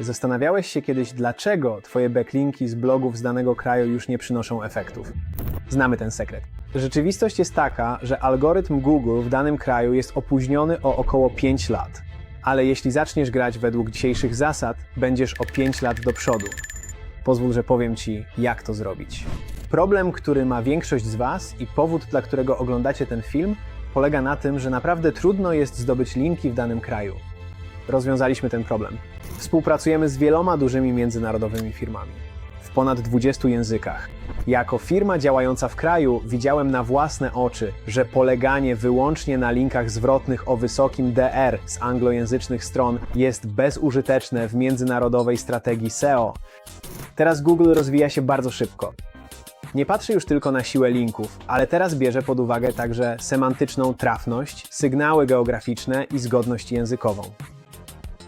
Zastanawiałeś się kiedyś, dlaczego Twoje backlinki z blogów z danego kraju już nie przynoszą efektów? Znamy ten sekret. Rzeczywistość jest taka, że algorytm Google w danym kraju jest opóźniony o około 5 lat. Ale jeśli zaczniesz grać według dzisiejszych zasad, będziesz o 5 lat do przodu. Pozwól, że powiem Ci, jak to zrobić. Problem, który ma większość z Was i powód, dla którego oglądacie ten film, polega na tym, że naprawdę trudno jest zdobyć linki w danym kraju. Rozwiązaliśmy ten problem. Współpracujemy z wieloma dużymi międzynarodowymi firmami w ponad 20 językach. Jako firma działająca w kraju widziałem na własne oczy, że poleganie wyłącznie na linkach zwrotnych o wysokim DR z anglojęzycznych stron jest bezużyteczne w międzynarodowej strategii SEO. Teraz Google rozwija się bardzo szybko. Nie patrzy już tylko na siłę linków, ale teraz bierze pod uwagę także semantyczną trafność, sygnały geograficzne i zgodność językową.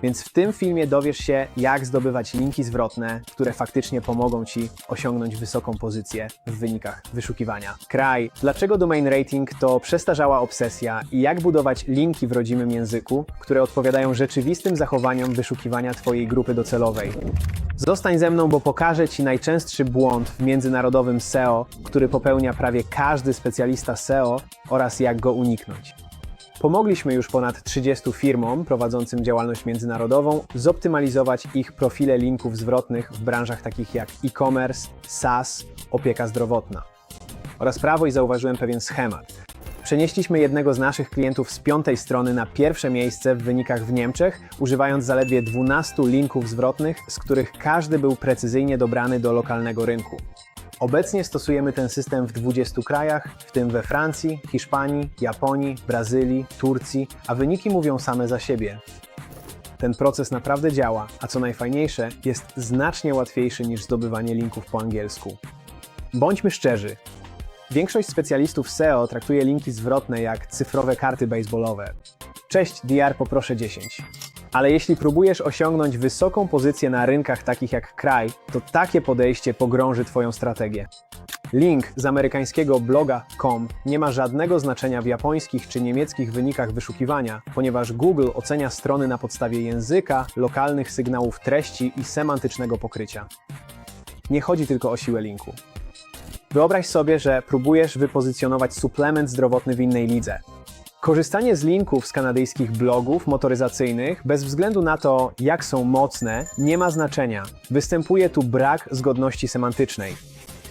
Więc w tym filmie dowiesz się, jak zdobywać linki zwrotne, które faktycznie pomogą Ci osiągnąć wysoką pozycję w wynikach wyszukiwania. Kraj, dlaczego domain rating to przestarzała obsesja i jak budować linki w rodzimym języku, które odpowiadają rzeczywistym zachowaniom wyszukiwania Twojej grupy docelowej. Zostań ze mną, bo pokażę Ci najczęstszy błąd w międzynarodowym SEO, który popełnia prawie każdy specjalista SEO oraz jak go uniknąć. Pomogliśmy już ponad 30 firmom prowadzącym działalność międzynarodową zoptymalizować ich profile linków zwrotnych w branżach takich jak e-commerce, SaaS, opieka zdrowotna. Oraz prawo i zauważyłem pewien schemat. Przenieśliśmy jednego z naszych klientów z piątej strony na pierwsze miejsce w wynikach w Niemczech, używając zaledwie 12 linków zwrotnych, z których każdy był precyzyjnie dobrany do lokalnego rynku. Obecnie stosujemy ten system w 20 krajach, w tym we Francji, Hiszpanii, Japonii, Brazylii, Turcji, a wyniki mówią same za siebie. Ten proces naprawdę działa, a co najfajniejsze, jest znacznie łatwiejszy niż zdobywanie linków po angielsku. Bądźmy szczerzy. Większość specjalistów SEO traktuje linki zwrotne jak cyfrowe karty baseballowe. Cześć, DR poproszę 10. Ale jeśli próbujesz osiągnąć wysoką pozycję na rynkach takich jak kraj, to takie podejście pogrąży Twoją strategię. Link z amerykańskiego bloga.com nie ma żadnego znaczenia w japońskich czy niemieckich wynikach wyszukiwania, ponieważ Google ocenia strony na podstawie języka, lokalnych sygnałów treści i semantycznego pokrycia. Nie chodzi tylko o siłę linku. Wyobraź sobie, że próbujesz wypozycjonować suplement zdrowotny w innej lidze. Korzystanie z linków z kanadyjskich blogów motoryzacyjnych, bez względu na to, jak są mocne, nie ma znaczenia. Występuje tu brak zgodności semantycznej.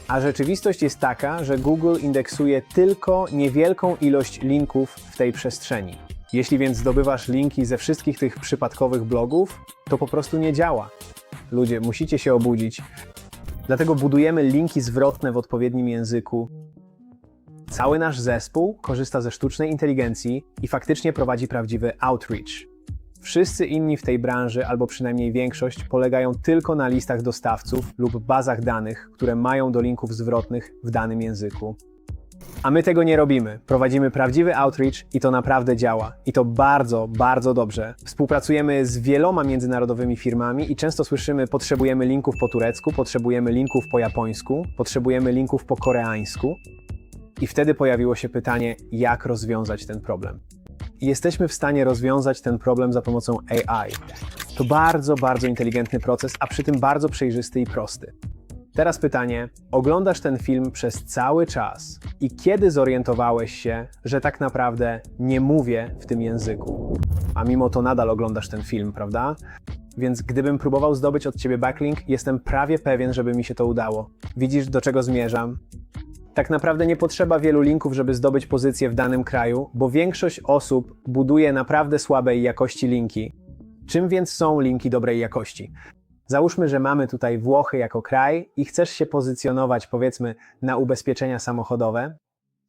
A rzeczywistość jest taka, że Google indeksuje tylko niewielką ilość linków w tej przestrzeni. Jeśli więc zdobywasz linki ze wszystkich tych przypadkowych blogów, to po prostu nie działa. Ludzie, musicie się obudzić. Dlatego budujemy linki zwrotne w odpowiednim języku, Cały nasz zespół korzysta ze sztucznej inteligencji i faktycznie prowadzi prawdziwy outreach. Wszyscy inni w tej branży, albo przynajmniej większość, polegają tylko na listach dostawców lub bazach danych, które mają do linków zwrotnych w danym języku. A my tego nie robimy. Prowadzimy prawdziwy outreach i to naprawdę działa. I to bardzo, bardzo dobrze. Współpracujemy z wieloma międzynarodowymi firmami i często słyszymy: potrzebujemy linków po turecku, potrzebujemy linków po japońsku, potrzebujemy linków po koreańsku. I wtedy pojawiło się pytanie, jak rozwiązać ten problem. I jesteśmy w stanie rozwiązać ten problem za pomocą AI. To bardzo, bardzo inteligentny proces, a przy tym bardzo przejrzysty i prosty. Teraz pytanie: oglądasz ten film przez cały czas i kiedy zorientowałeś się, że tak naprawdę nie mówię w tym języku? A mimo to nadal oglądasz ten film, prawda? Więc gdybym próbował zdobyć od ciebie backlink, jestem prawie pewien, żeby mi się to udało. Widzisz, do czego zmierzam? Tak naprawdę nie potrzeba wielu linków, żeby zdobyć pozycję w danym kraju, bo większość osób buduje naprawdę słabej jakości linki. Czym więc są linki dobrej jakości? Załóżmy, że mamy tutaj Włochy jako kraj i chcesz się pozycjonować, powiedzmy, na ubezpieczenia samochodowe.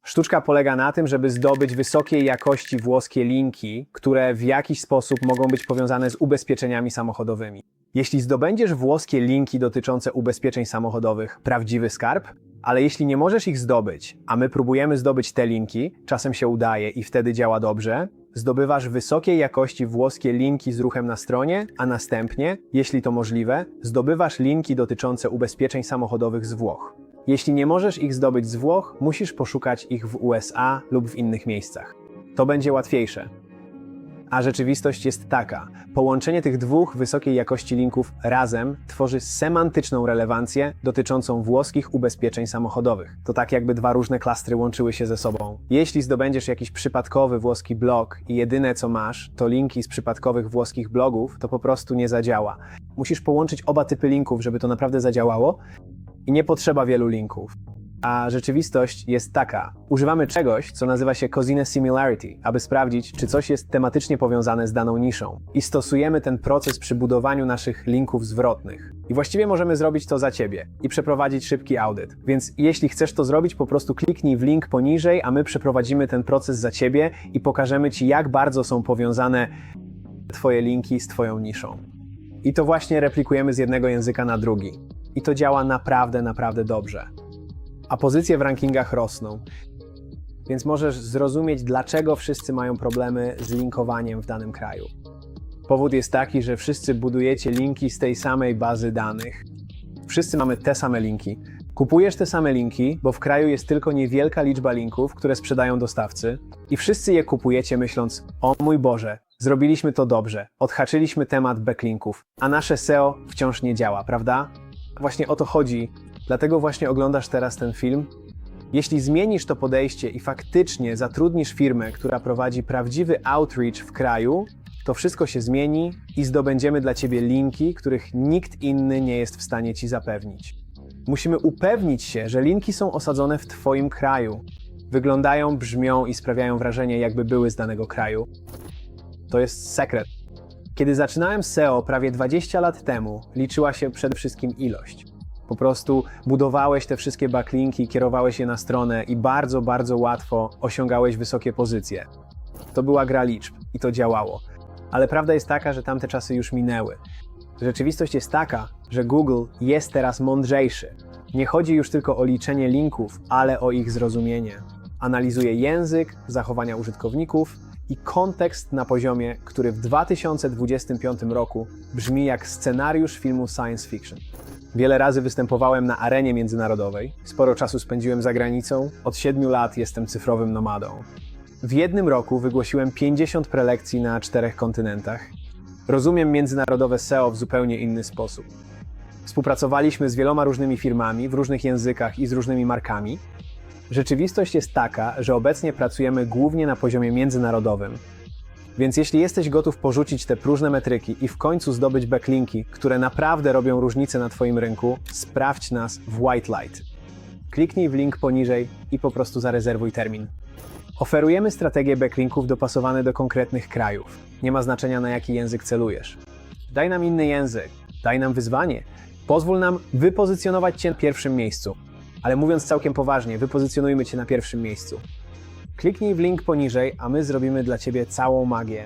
Sztuczka polega na tym, żeby zdobyć wysokiej jakości włoskie linki, które w jakiś sposób mogą być powiązane z ubezpieczeniami samochodowymi. Jeśli zdobędziesz włoskie linki dotyczące ubezpieczeń samochodowych, prawdziwy skarb, ale jeśli nie możesz ich zdobyć, a my próbujemy zdobyć te linki, czasem się udaje i wtedy działa dobrze, zdobywasz wysokiej jakości włoskie linki z ruchem na stronie, a następnie, jeśli to możliwe, zdobywasz linki dotyczące ubezpieczeń samochodowych z Włoch. Jeśli nie możesz ich zdobyć z Włoch, musisz poszukać ich w USA lub w innych miejscach. To będzie łatwiejsze. A rzeczywistość jest taka. Połączenie tych dwóch wysokiej jakości linków razem tworzy semantyczną relewancję dotyczącą włoskich ubezpieczeń samochodowych. To tak jakby dwa różne klastry łączyły się ze sobą. Jeśli zdobędziesz jakiś przypadkowy włoski blog i jedyne co masz to linki z przypadkowych włoskich blogów, to po prostu nie zadziała. Musisz połączyć oba typy linków, żeby to naprawdę zadziałało i nie potrzeba wielu linków. A rzeczywistość jest taka. Używamy czegoś, co nazywa się Cosine Similarity, aby sprawdzić, czy coś jest tematycznie powiązane z daną niszą. I stosujemy ten proces przy budowaniu naszych linków zwrotnych. I właściwie możemy zrobić to za ciebie i przeprowadzić szybki audyt. Więc jeśli chcesz to zrobić, po prostu kliknij w link poniżej, a my przeprowadzimy ten proces za ciebie i pokażemy ci, jak bardzo są powiązane twoje linki z twoją niszą. I to właśnie replikujemy z jednego języka na drugi. I to działa naprawdę, naprawdę dobrze a pozycje w rankingach rosną. Więc możesz zrozumieć, dlaczego wszyscy mają problemy z linkowaniem w danym kraju. Powód jest taki, że wszyscy budujecie linki z tej samej bazy danych. Wszyscy mamy te same linki. Kupujesz te same linki, bo w kraju jest tylko niewielka liczba linków, które sprzedają dostawcy, i wszyscy je kupujecie myśląc: O mój Boże, zrobiliśmy to dobrze, odhaczyliśmy temat backlinków, a nasze SEO wciąż nie działa, prawda? Właśnie o to chodzi Dlatego właśnie oglądasz teraz ten film. Jeśli zmienisz to podejście i faktycznie zatrudnisz firmę, która prowadzi prawdziwy outreach w kraju, to wszystko się zmieni i zdobędziemy dla Ciebie linki, których nikt inny nie jest w stanie Ci zapewnić. Musimy upewnić się, że linki są osadzone w Twoim kraju. Wyglądają, brzmią i sprawiają wrażenie, jakby były z danego kraju. To jest sekret. Kiedy zaczynałem SEO prawie 20 lat temu, liczyła się przede wszystkim ilość. Po prostu budowałeś te wszystkie backlinki, kierowałeś je na stronę i bardzo, bardzo łatwo osiągałeś wysokie pozycje. To była gra liczb i to działało. Ale prawda jest taka, że tamte czasy już minęły. Rzeczywistość jest taka, że Google jest teraz mądrzejszy. Nie chodzi już tylko o liczenie linków, ale o ich zrozumienie. Analizuje język, zachowania użytkowników i kontekst na poziomie, który w 2025 roku brzmi jak scenariusz filmu science fiction. Wiele razy występowałem na arenie międzynarodowej, sporo czasu spędziłem za granicą, od 7 lat jestem cyfrowym nomadą. W jednym roku wygłosiłem 50 prelekcji na czterech kontynentach. Rozumiem międzynarodowe SEO w zupełnie inny sposób. Współpracowaliśmy z wieloma różnymi firmami w różnych językach i z różnymi markami. Rzeczywistość jest taka, że obecnie pracujemy głównie na poziomie międzynarodowym, więc jeśli jesteś gotów porzucić te próżne metryki i w końcu zdobyć backlinki, które naprawdę robią różnicę na Twoim rynku, sprawdź nas w White Light. Kliknij w link poniżej i po prostu zarezerwuj termin. Oferujemy strategie backlinków dopasowane do konkretnych krajów. Nie ma znaczenia na jaki język celujesz. Daj nam inny język, daj nam wyzwanie. Pozwól nam wypozycjonować Cię na pierwszym miejscu. Ale mówiąc całkiem poważnie, wypozycjonujmy Cię na pierwszym miejscu. Kliknij w link poniżej, a my zrobimy dla Ciebie całą magię.